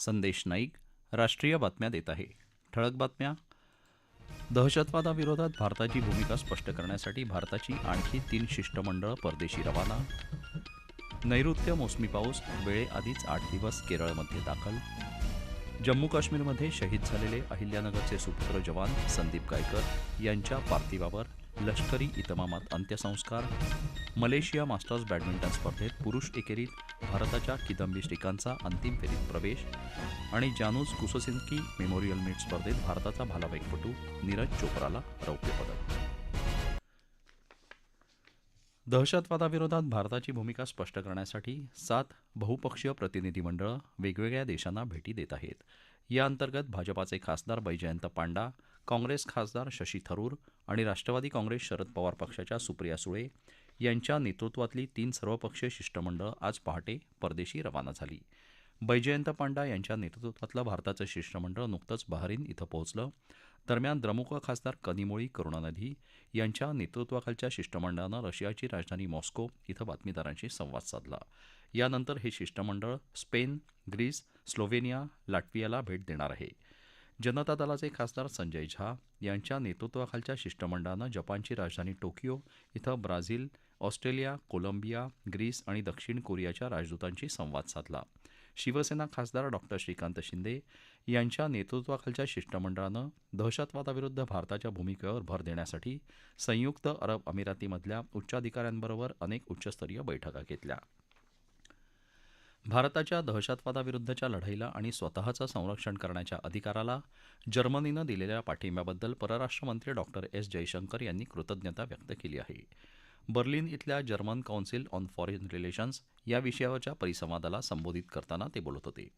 संदेश नाईक राष्ट्रीय बातम्या देत आहे. ठळक बातम्या. दहशतवादाविरोधात भारताची भूमिका स्पष्ट करण्यासाठी भारताची आणखी तीन शिष्टमंडळं परदेशी रवाना. नैऋत्य मोसमी पाऊस वेळेआधीच आठ दिवस केरळमध्ये दाखल. जम्मू काश्मीरमध्ये शहीद झालेले अहिल्यानगरचे सुपुत्र जवान संदीप गायकर यांच्या पार्थिवावर लष्करी इतमामात अंत्यसंस्कार मलेशिया मास्टर्स बॅडमिंटन स्पर्धेत पुरुष एकेरीत भारताच्या किदंबी श्रीकांतचा अंतिम फेरीत प्रवेश आणि जानूज कुसोसिन्स्की मेमोरियल मीट स्पर्धेत भारताचा भालाफेकपटू नीरज चोप्राला रौप्यपदक दहशतवादाविरोधात भारताची भूमिका स्पष्ट करण्यासाठी सात बहुपक्षीय प्रतिनिधीमंडळं वेगवेगळ्या देशांना भेटी देत आहेत. या अंतर्गत भाजपाचे खासदार बैजयंत पांडा काँग्रेस खासदार शशी थरूर आणि राष्ट्रवादी काँग्रेस शरद पवार पक्षाच्या सुप्रिया सुळे यांच्या नेतृत्वातली तीन सर्वपक्षीय शिष्टमंडळ आज पहाटे परदेशी रवाना झाली. बैजयंत पांडा यांच्या नेतृत्वातलं भारताचं शिष्टमंडळ नुकतंच बहरीन इथं पोहोचलं. दरम्यान द्रमुक खासदार कनिमोळी करुणानिधी यांच्या नेतृत्वाखालच्या शिष्टमंडळानं रशियाची राजधानी मॉस्को इथं बातमीदारांशी संवाद साधला. यानंतर हे शिष्टमंडळ स्पेन ग्रीस स्लोवेनिया लाटवियाला भेट देणार आहे. जनता दलाचे खासदार संजय झा यांच्या नेतृत्वाखालच्या शिष्टमंडळानं जपानची राजधानी टोकियो इथं ब्राझील ऑस्ट्रेलिया कोलंबिया ग्रीस आणि दक्षिण कोरियाच्या राजदूतांशी संवाद साधला. शिवसेना खासदार डॉक्टर श्रीकांत शिंदे यांच्या नेतृत्वाखालच्या शिष्टमंडळानं दहशतवादाविरुद्ध भारताच्या भूमिकेवर भर देण्यासाठी संयुक्त अरब अमिरातीमधल्या उच्चाधिकाऱ्यांबरोबर अनेक उच्चस्तरीय बैठका घेतल्या. भारताच्या दहशतवादाविरुद्धच्या लढाईला आणि स्वतःचं संरक्षण करण्याच्या अधिकाराला जर्मनीनं दिलेल्या पाठिंब्याबद्दल परराष्ट्रमंत्री डॉक्टर एस जयशंकर यांनी कृतज्ञता व्यक्त केली आहे. बर्लिन इथल्या German Council on Foreign Relations या विषयावरच्या परिसंवादाला संबोधित करताना ते बोलत होते.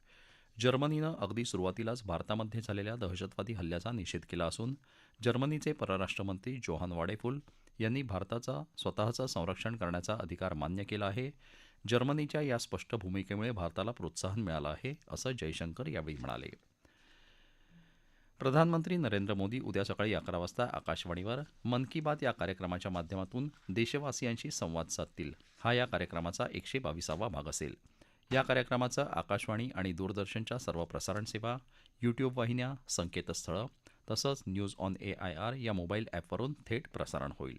जर्मनीनं अगदी सुरुवातीलाच भारतामध्ये झालेल्या दहशतवादी हल्ल्याचा निषेध केला असून जर्मनीचे परराष्ट्रमंत्री जोहान वाडेफुल यांनी भारताचा स्वतःचं संरक्षण करण्याचा अधिकार मान्य केला आहे. जर्मनीच्या या स्पष्ट भूमिकेमुळे भारताला प्रोत्साहन मिळालं आहे असं जयशंकर यावेळी म्हणाले. प्रधानमंत्री नरेंद्र मोदी उद्या सकाळी अकरा वाजता आकाशवाणीवर मन की बात या कार्यक्रमाच्या माध्यमातून देशवासियांशी संवाद साधतील. हा या कार्यक्रमाचा एकशे बावीसावा भाग असेल. या कार्यक्रमाचं आकाशवाणी आणि दूरदर्शनच्या सर्व प्रसारण सेवा यूट्यूब वाहिन्या संकेतस्थळं तसंच news on A I R या मोबाईल ॲपवरून थेट प्रसारण होईल.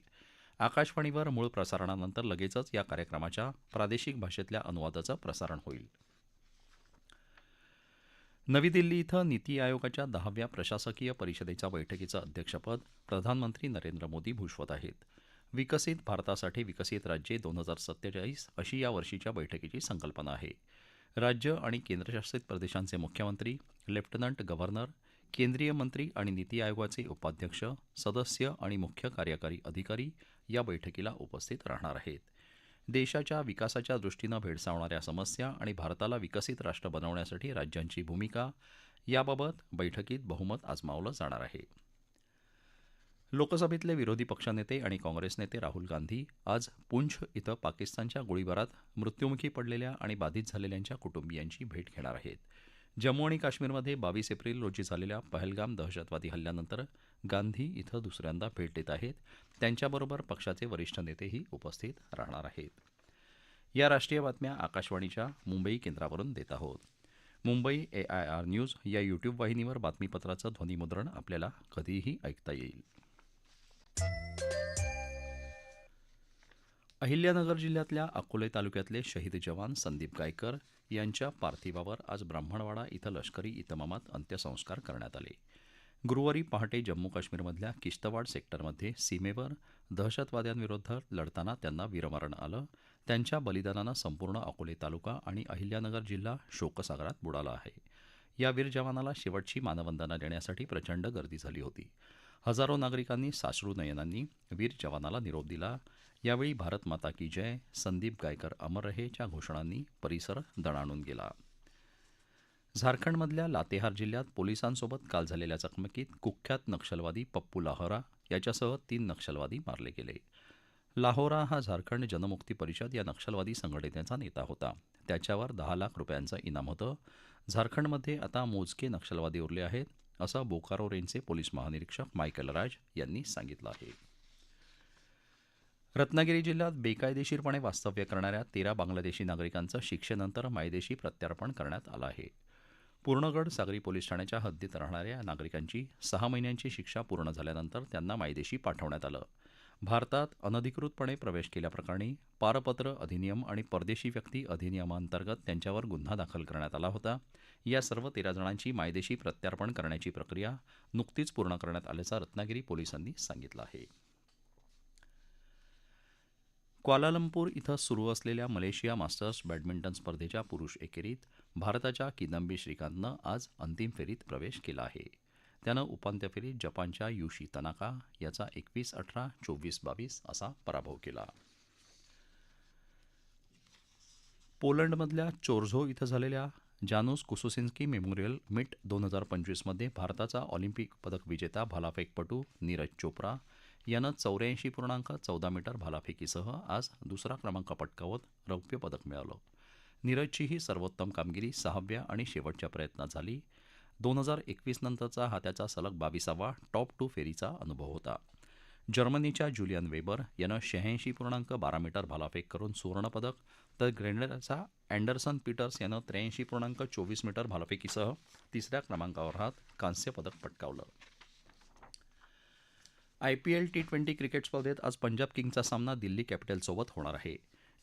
आकाशवाणीवर मूळ प्रसारणानंतर लगेचच या कार्यक्रमाच्या प्रादेशिक भाषेतल्या अनुवादाचं प्रसारण होईल. नवी दिल्ली इथं नीती आयोगाच्या दहाव्या प्रशासकीय परिषदेच्या बैठकीचं अध्यक्षपद प्रधानमंत्री नरेंद्र मोदी भूषवत आहेत. विकसित भारतासाठी विकसित राज्ये दोन हजार सत्तेचाळीस अशी या वर्षीच्या बैठकीची संकल्पना आहे. राज्य आणि केंद्रशासित प्रदेशांचे मुख्यमंत्री लेफ्टनंट गव्हर्नर केंद्रीय मंत्री आणि नीती आयोगाचे उपाध्यक्ष सदस्य आणि मुख्य कार्यकारी अधिकारी या बैठकीला उपस्थित राहणार आहेत. देशाच्या विकासाच्या दृष्टीनं भेडसावणाऱ्या समस्या आणि भारताला विकसित राष्ट्र बनवण्यासाठी राज्यांची भूमिका याबाबत बैठकीत बहुमत आजमावलं जाणार आहे. लोकसभेतले विरोधी पक्षनेते आणि काँग्रेस नेते राहुल गांधी आज पुंछ इथं पाकिस्तानच्या गोळीबारात मृत्युमुखी पडलेल्या आणि बाधित झालेल्यांच्या कुटुंबियांची भेट घेणार आहेत. जम्मू आणि काश्मीरमध्ये बावीस एप्रिल रोजी झालेल्या पहलगाम दहशतवादी हल्ल्यानंतर गांधी इथं दुसऱ्यांदा भेट देत आहेत. त्यांच्याबरोबर पक्षाचे वरिष्ठ नेतेही उपस्थित राहणार आहेत. या राष्ट्रीय बातम्या आकाशवाणीच्या मुंबई केंद्रावरून देत आहोत. Mumbai A I R news या यूट्यूब वाहिनीवर बातमीपत्राचं ध्वनीमुद्रण आपल्याला कधीही ऐकता येईल. अहिल्यानगर जिल्ह्यातल्या अकोले तालुक्यातले शहीद जवान संदीप गायकर यांच्या पार्थिवावर आज ब्राह्मणवाडा इथं लष्करी इतमामात अंत्यसंस्कार करण्यात आले. गुरुवारी पहाटे जम्मू काश्मीरमधल्या किश्तवाड सेक्टरमध्ये सीमेवर दहशतवाद्यांविरुद्ध लढताना त्यांना वीरमरण आलं. त्यांच्या बलिदानानं संपूर्ण अकोले तालुका आणि अहिल्यानगर जिल्हा शोकसागरात बुडाला आहे. या वीर जवानाला शेवटची मानवंदना देण्यासाठी प्रचंड गर्दी झाली होती. हजारो नागरिकांनी साश्रू नयनांनी वीर जवानाला निरोप दिला. यावेळी भारत माता की जय संदीप गायकर अमर रहेच्या घोषणांनी परिसर दणाणून गेला. झारखंडमधल्या लातेहार जिल्ह्यात पोलिसांसोबत काल झालेल्या चकमकीत कुख्यात नक्षलवादी पप्पू लाहोरा याच्यासह तीन नक्षलवादी मारले गेले. लाहोरा हा झारखंड जनमुक्ती परिषद या नक्षलवादी संघटनेचा नेता होता. त्याच्यावर दहा लाख रुपयांचं इनाम होतं. झारखंडमध्ये आता मोजके नक्षलवादी उरले आहेत. असं बोकारो रेंजचे पोलीस महानिरीक्षक मायकल राज यांनी सांगितलं आहे. रत्नागिरी जिल्ह्यात बेकायदेशीरपणे वास्तव्य करणाऱ्या तेरा बांगलादेशी नागरिकांचं शिक्षेनंतर मायदेशी प्रत्यार्पण करण्यात आलं आहे. पूर्णगड सागरी पोलीस ठाण्याच्या हद्दीत राहणाऱ्या या नागरिकांची सहा महिन्यांची शिक्षा पूर्ण झाल्यानंतर त्यांना मायदेशी पाठवण्यात आलं. भारतात अनधिकृतपणे प्रवेश केल्याप्रकरणी पारपत्र अधिनियम आणि परदेशी व्यक्ती अधिनियमांतर्गत त्यांच्यावर गुन्हा दाखल करण्यात आला होता. या सर्व तेरा जणांची मायदेशी प्रत्यार्पण करण्याची प्रक्रिया नुकतीच पूर्ण करण्यात आल्याचं रत्नागिरी पोलिसांनी सांगितलं आहे. क्वालालंपूर इथं सुरू असलेल्या मलेशिया मास्टर्स बॅडमिंटन स्पर्धेच्या पुरुष एकेरीत भारताच्या किदंबी श्रीकांतनं आज अंतिम फेरीत प्रवेश केला आहे. त्यानं उपांत्य फेरीत जपानच्या युशी तनाका याचा एकवीस अठरा चोवीस बावीस असा पराभव केला. पोलंडमधल्या चोरझो इथं झालेल्या जानूस कुसुसिन्स्की मेमोरियल मिट दोन हजार पंचवीसमध्ये भारताचा ऑलिम्पिक पदक विजेता भालाफेकपटू नीरज चोप्रा यानं चौऱ्याऐंशी पूर्णांक चौदा मीटर भालाफेकीसह आज दुसरा क्रमांक पटकावत रौप्य पदक मिळवलं. नीरजची ही सर्वोत्तम कामगिरी सहाव्या आणि शेवटच्या प्रयत्नात झाली. दोन हजार एकवीस नंतरचा हा त्याचा सलग बावीसावा टॉप टू फेरीचा अनुभव होता. जर्मनीच्या जुलियन वेबर यानं शहाऐंशी पूर्णांक बारा मीटर भालाफेक करून सुवर्णपदक तर ग्रेनेडरचा अँडरसन पीटर्स यानं त्र्याऐंशी पूर्णांक चोवीस मीटर भालाफेकीसह तिसऱ्या क्रमांकावर राहत कांस्य पदक पटकावलं. आयपीएल टी ट्वेंटी क्रिकेट स्पर्धेत आज पंजाब किंगचा सामना दिल्ली कॅपिटल्ससोबत होणार आहे.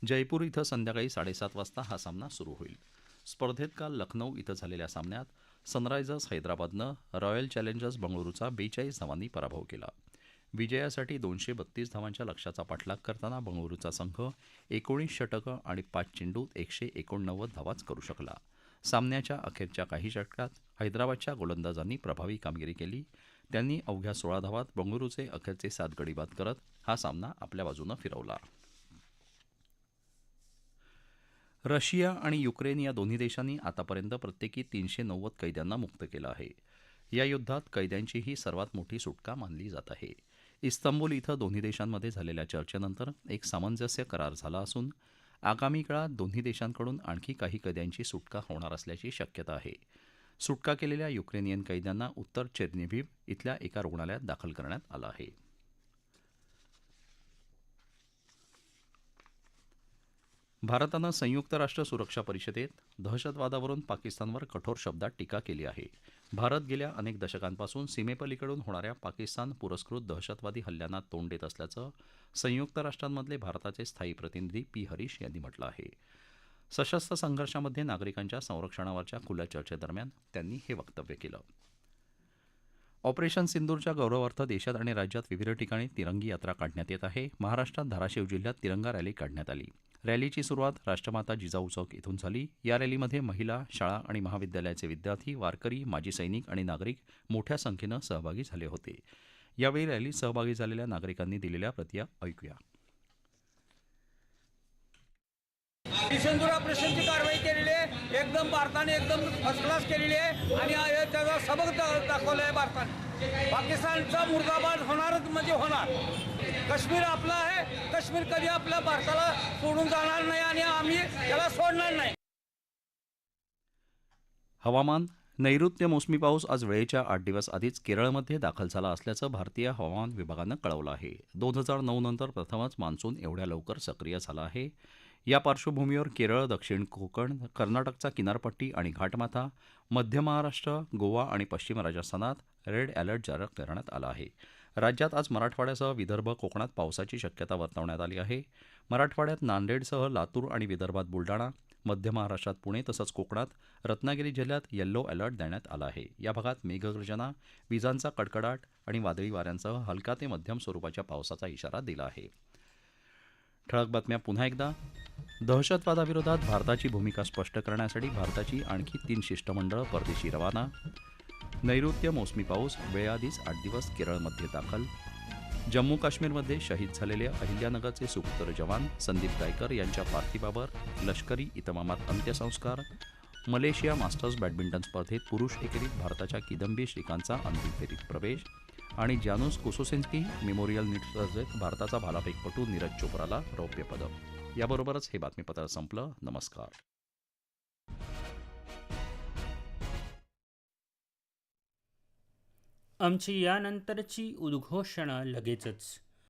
जयपूर इथं संध्याकाळी साडेसात वाजता हा सामना सुरू होईल. स्पर्धेत काल लखनौ इथं झालेल्या सामन्यात सनरायझर्स हैदराबादनं रॉयल चॅलेंजर्स बंगळुरूचा बेचाळीस धावांनी पराभव केला. विजयासाठी दोनशे बत्तीस धावांच्या लक्ष्याचा पाठलाग करताना बंगळुरूचा संघ एकोणीस षटकं आणि पाच चेंडूत एकशे एकोणनव्वद धावाच करू शकला. सामन्याच्या अखेरच्या काही षटकात हैदराबादच्या गोलंदाजांनी प्रभावी कामगिरी केली. त्यांनी अवघ्या सोळा धावात बंगळुरूचे अखेरचे सात गडी बाद करत हा सामना आपल्या बाजूनं फिरवला. रशिया आणि युक्रेन या दोन्ही देशांनी आतापर्यंत प्रत्येकी तीनशे नव्वद कैद्यांना मुक्त केलं आहे. या युद्धात कैद्यांची ही सर्वात मोठी सुटका मानली जात आहे. इस्तंबूल इथं दोन्ही देशांमध्ये झालेल्या चर्चेनंतर एक सामंजस्य करार झाला असून आगामी काळात दोन्ही देशांकडून आणखी काही कैद्यांची सुटका होणार असल्याची शक्यता आहे. सुटका केलेल्या युक्रेनियन कैद्यांना उत्तर चेर्निव्हिव इथल्या एका रुग्णालयात दाखल करण्यात आलं आहे. भारतानं संयुक्त राष्ट्र सुरक्षा परिषदेत दहशतवादावरून पाकिस्तानवर कठोर शब्दात टीका केली आहे. भारत गेल्या अनेक दशकांपासून सीमेपलीकडून होणाऱ्या पाकिस्तान पुरस्कृत दहशतवादी हल्ल्यांना तोंड देत असल्याचं संयुक्त राष्ट्रांमधले भारताचे स्थायी प्रतिनिधी पी. हरीश यांनी म्हटलं आहे. सशस्त्र संघर्षामध्ये नागरिकांच्या संरक्षणावरच्या खुल्या चर्चेदरम्यान त्यांनी हे वक्तव्य केलं. ऑपरेशन सिंदूरच्या गौरवार्थ देशात आणि राज्यात विविध ठिकाणी तिरंगी यात्रा काढण्यात येत आहे. महाराष्ट्रात धाराशिव जिल्ह्यात तिरंगा रॅली काढण्यात आली. रॅलीची सुरुवात राष्ट्रमाता जिजाऊ चौक इथून झाली. या रॅलीमध्ये महिला शाळा आणि महाविद्यालयाचे विद्यार्थी वारकरी माजी सैनिक आणि नागरिक मोठ्या संख्येनं सहभागी झाले होते. यावेळी रॅलीत सहभागी झालेल्या नागरिकांनी दिलेल्या प्रतिया ऐकूया. सिंदूर ऑपरेशनची कारवाई केलेली आहे. एकदम भारताने एकदम फर्स्ट क्लास केलेली आहे. आणि त्याचा सबक दाखवला आहे भारताने. पाकिस्तानचा मुर्दाबाद होणारच म्हणजे होणार. काश्मीर आपला आहे. काश्मीर कधी आपल्या भारताला सोडून जाणार नाही आणि आम्ही त्याला सोडणार नाही. हवामान नैऋत्य मोसमी पाऊस आज वेळेच्या आठ दिवस आधीच केरळमध्ये दाखल झाला असल्याचं भारतीय हवामान विभागानं कळवलं आहे. दोन हजार नऊ नंतर प्रथमच मान्सून एवढ्या लवकर सक्रिय झाला आहे. या पार्श्वभूमीवर केरळ दक्षिण कोकण कर्नाटकचा किनारपट्टी आणि घाटमाथा मध्य महाराष्ट्र गोवा आणि पश्चिम राजस्थानात रेड अलर्ट जारी करण्यात आला आहे. राज्यात आज मराठवाड्यासह विदर्भ कोकणात पावसाची शक्यता वर्तवण्यात आली आहे. मराठवाड्यात नांदेडसह लातूर आणि विदर्भात बुलडाणा मध्य महाराष्ट्रात पुणे तसंच कोकणात रत्नागिरी जिल्ह्यात येल्लो अलर्ट देण्यात आला आहे. या भागात मेघगर्जना विजांचा कडकडाट आणि वादळी वाऱ्यांसह हलका ते मध्यम स्वरूपाच्या पावसाचा इशारा दिला आहे. ठळक बातम्या पुन्हा एकदा. दहशतवादाविरोधात भारताची भूमिका स्पष्ट करण्यासाठी भारताची आणखी तीन शिष्टमंडळं परदेशी रवाना. नैऋत्य मोसमी पाऊस वेळाआधीच आठ दिवस केरळमध्ये दाखल. जम्मू काश्मीरमध्ये शहीद झालेले अहिल्यानगरचे सुपुत्र जवान संदीप गायकर यांच्या पार्थिवावर लष्करी इतमामात अंत्यसंस्कार. मलेशिया मास्टर्स बॅडमिंटन स्पर्धेत पुरुष एकेरीत भारताच्या किदंबी श्रीकांतचा अंतिम फेरीत प्रवेश. आणि जानूस कुसोसिन्स्की मेमोरियल नीट स्पर्धेत भारताचा भालाफेकपटू नीरज चोप्राला रौप्य पदक. याबरोबरच हे बातमीपत्र संपलं. नमस्कार. आमची यानंतरची उद्घोषणा लगेचच.